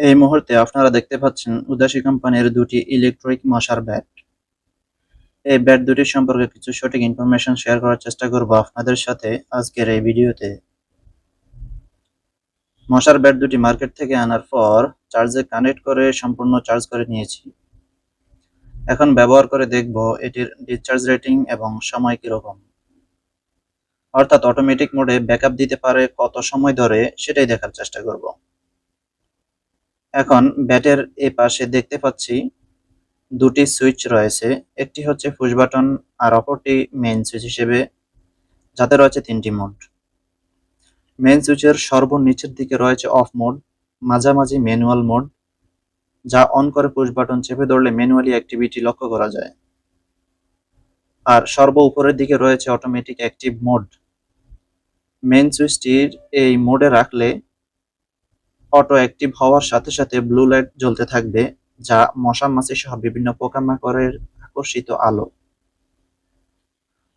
এই মুহূর্তে আপনারা দেখতে পাচ্ছেন উদাসী কোম্পানির দুটি ইলেকট্রিক মশার ব্যাট এই ব্যাট দুটির সম্পর্কে কিছু সঠিক ইনফরমেশন শেয়ার করার চেষ্টা করব আপনাদের সাথে আজকের এই ভিডিওতে। মশার ব্যাট দুটি মার্কেট থেকে আনার পর চার্জে কানেক্ট করে সম্পূর্ণ চার্জ করে নিয়েছি। এখন ব্যবহার করে দেখব এটির ডিসচার্জ রেটিং এবং সময় কীরকম। অর্থাৎ অটোমেটিক মোডে ব্যাকআপ দিতে পারে কত সময় ধরে সেটাই দেখার চেষ্টা করব। এখন ব্যাটের এ পাশে দেখতে পাচ্ছি দুটি সুইচ রয়েছে। একটি হচ্ছে পুশ বাটন আর অপরটি মেইন সুইচ হিসেবে, যাতে রয়েছে তিনটি মোড মেইন সুইচের সর্বনিচের দিকে রয়েছে অফ মোড মাঝামাঝি ম্যানুয়াল মোড যা অন করে পুশ বাটন চেপে ধরলে ম্যানুয়ালি অ্যাক্টিভিটি লক্ষ্য করা যায়। আর সর্ব উপরের দিকে রয়েছে অটোমেটিক অ্যাক্টিভ মোড মেইন সুইচটির এই মোডে রাখলে অটো অ্যাক্টিভ হওয়ার সাথে সাথে ব্লু লাইট জ্বলতে থাকবে, যা মশা মাছি সহ বিভিন্ন পোকামাকড়ের আকর্ষিত আলো।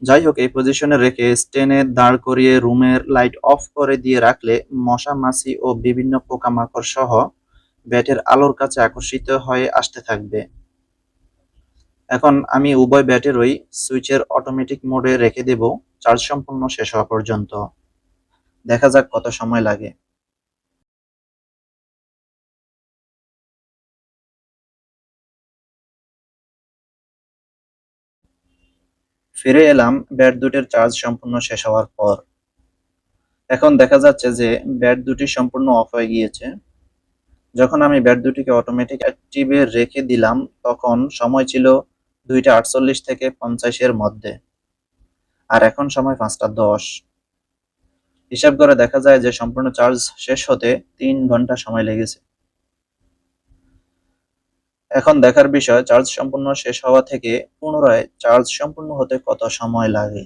যাই হোক, এই পজিশনে রেখে স্টেনে দাঁড় করিয়ে রুমের লাইট অফ করে দিয়ে রাখলে মশা মাছি ও বিভিন্ন পোকামাকড় সহ ব্যাটের আলোর কাছে আকর্ষিত হয়ে আসতে থাকবে। এখন আমি উভয় ব্যাটেরই সুইচের অটোমেটিক মোডে রেখে দেব। চার্জ সম্পূর্ণ শেষ হওয়া পর্যন্ত। দেখা যাক কত সময় লাগে। ফিরে এলাম, ব্যাট দুটির চার্জ সম্পূর্ণ শেষ হওয়ার পর। এখন দেখা যাচ্ছে যে, ব্যাট দুটি সম্পূর্ণ অফ হয়ে গিয়েছে। যখন আমি ব্যাট দুটিকে অটোমেটিক অ্যাক্টিভে রেখে দিলাম, তখন সময় ছিল দুইটা আটচল্লিশ থেকে পঞ্চাশের মধ্যে। আর এখন সময় পাঁচটা দশ। হিসাব করে দেখা যায় যে, সম্পূর্ণ চার্জ শেষ হতে তিন ঘণ্টা সময় লেগেছে। এখন দেখার বিষয়, চার্জ সম্পূর্ণ শেষ হওয়া থেকে পুনরায় চার্জ সম্পূর্ণ হতে কত সময় লাগে?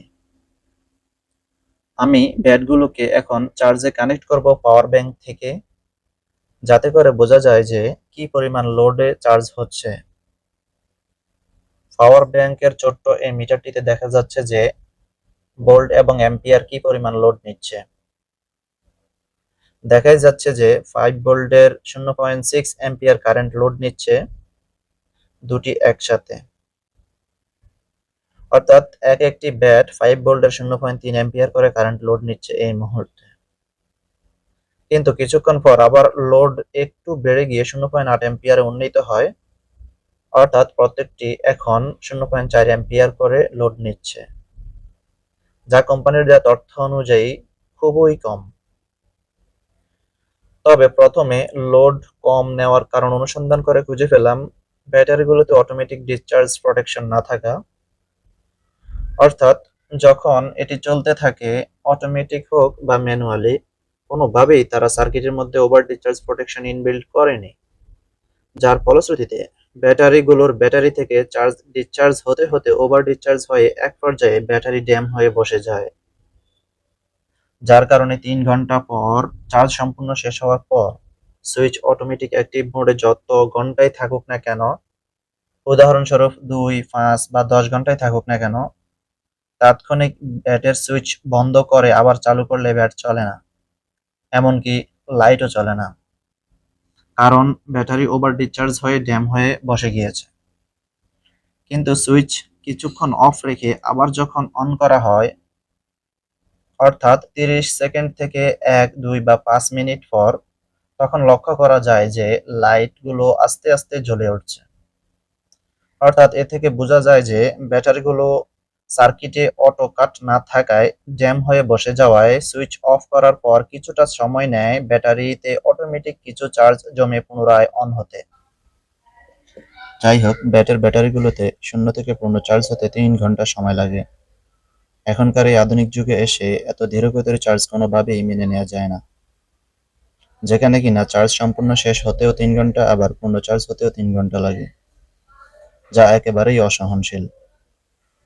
আমি ব্যাটগুলোকে এখন চার্জে কানেক্ট করব পাওয়ার ব্যাংক থেকে, যাতে করে বোঝা যায় যে কি পরিমাণ লোডে চার্জ হচ্ছে। পাওয়ার ব্যাংকের ছোট্ট এই মিটারটিতে দেখা যাচ্ছে যে ভোল্ট এবং অ্যাম্পিয়ার কি পরিমাণ লোড নিচ্ছে। দেখাই যাচ্ছে যে ফাইভ ভোল্টের শূন্য point six ampere current load নিচ্ছে। দুটি একসাথে। অর্থাৎ এক একটি ব্যাট ফাইভ ভোল্টের শূন্য পয়েন্ট তিন অ্যাম্পিয়ার করে কারেন্ট লোড নিচ্ছে এই মুহূর্তে। কিন্তু কিছুক্ষণ পর আবার লোড একটু বেড়ে গিয়ে শূন্য পয়েন্ট আট অ্যাম্পিয়ারে উন্নীত হয়। অর্থাৎ প্রত্যেকটি এখন শূন্য পয়েন্ট চার অ্যাম্পিয়ার করে লোড নিচ্ছে। যা কোম্পানির দেওয়া তথ্য অনুযায়ী খুবই কম। তবে প্রথমে লোড কম নেওয়ার কারণ অনুসন্ধান করে খুঁজে পেলাম ব্যাটারিগুলোতে অটোমেটিক ডিসচার্জ প্রোটেকশন না থাকা। অর্থাৎ, যখন এটি চলতে থাকে অটোমেটিক হোক বা ম্যানুয়ালি কোনোভাবেই তারা সার্কিটের মধ্যে ওভার ডিসচার্জ প্রোটেকশন ইনবিল্ড করেনি। যার ফলশ্রুতিতে, ব্যাটারিগুলোর ব্যাটারি থেকে চার্জ ডিসচার্জ হতে হতে ওভার ডিসচার্জ হয়ে এক পর্যায়ে ব্যাটারি ড্যাম হয়ে বসে যায়। যার কারণে তিন ঘণ্টা পর চার্জ সম্পূর্ণ শেষ হওয়ার পর সুইচ অটোমেটিক অ্যাক্টিভ মোডে যত ঘন্টায় থাকুক না কেন, উদাহরণস্বরূপ দুই, পাঁচ বা দশ ঘন্টায় থাকুক না কেন, তাৎক্ষণিক ব্যাটের সুইচ বন্ধ করে আবার চালু করলে ব্যাট চলে না। এমনকি লাইটও চলে না। কারণ ব্যাটারি ওভার ডিসচার্জ হয়ে ড্যাম হয়ে বসে গিয়েছে। কিন্তু সুইচ কিছুক্ষণ অফ রেখে আবার যখন অন করা হয়, অর্থাৎ তিরিশ সেকেন্ড থেকে এক, দুই বা পাঁচ মিনিট পর তখন লক্ষ্য করা যায় যে লাইটগুলো আস্তে আস্তে জ্বলে উঠছে। অর্থাৎ এ থেকে বোঝা যায় যে ব্যাটারিগুলো সার্কিটে অটো কাট না থাকায় জ্যাম হয়ে বসে যাওয়ায় সুইচ অফ করার পর কিছুটা সময় নেয় ব্যাটারিতে অটোমেটিক কিছু চার্জ জমে পুনরায় অন হতে। যাই হোক ব্যাটের ব্যাটারিগুলোতে শূন্য থেকে পূর্ণ চার্জ হতে তিন ঘণ্টা সময় লাগে। এখনকার এই আধুনিক যুগে এসে এত ধীরগতির চার্জ কোনোভাবেই মেনে নেওয়া যায় না। যেখানে কিনা চার্জ সম্পূর্ণ শেষ হতেও তিন ঘণ্টা, আবার পূর্ণ চার্জ হতেও তিন ঘণ্টা লাগে, যা একেবারেই অসহনশীল।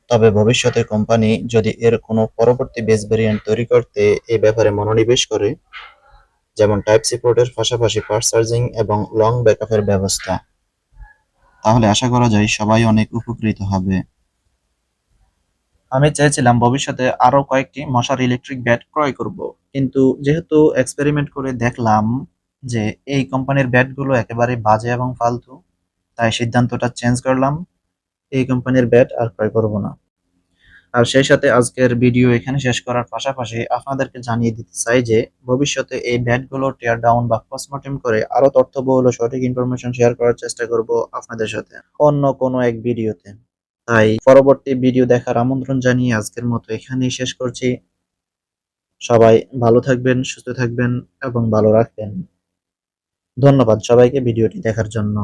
তবে ভবিষ্যতে কোম্পানি যদি এর কোনো পরবর্তী বেস ভেরিয়েন্ট তৈরি করতে এই ব্যাপারে মনোনিবেশ করে, যেমন টাইপ সি পোর্টের পাশাপাশি ফাস্ট চার্জিং এবং লং ব্যাকআপের ব্যবস্থা, তাহলে আশা করা যায় সবাই অনেক উপকৃত হবে। আমি চেয়েছিলাম ভবিষ্যতে আরও কয়েকটি মশার ইলেকট্রিক ব্যাট ক্রয় করব। কিন্তু যেহেতু এক্সপেরিমেন্ট করে দেখলাম যে এই কোম্পানির ব্যাটগুলো একেবারে বাজে এবং ফালতু, তাই সিদ্ধান্তটা চেঞ্জ করলাম, এই কোম্পানির ব্যাট আর ক্রয় করব না। আর সেই সাথে আজকের ভিডিও এখানে শেষ করার পাশাপাশি আপনাদেরকে জানিয়ে দিতে চাই যে ভবিষ্যতে এই ব্যাটগুলো টিয়ার ডাউন বা পোস্টমর্টেম করে আরও তথ্যবহুল সঠিক ইনফরমেশন শেয়ার করার চেষ্টা করব আপনাদের সাথে অন্য কোনো এক ভিডিওতে তাই পরবর্তী ভিডিও দেখার আমন্ত্রণ জানিয়ে আজকের মতো এখানেই শেষ করছি। সবাই ভালো থাকবেন, সুস্থ থাকবেন এবং ভালো রাখবেন। ধন্যবাদ সবাইকে ভিডিওটি দেখার জন্য।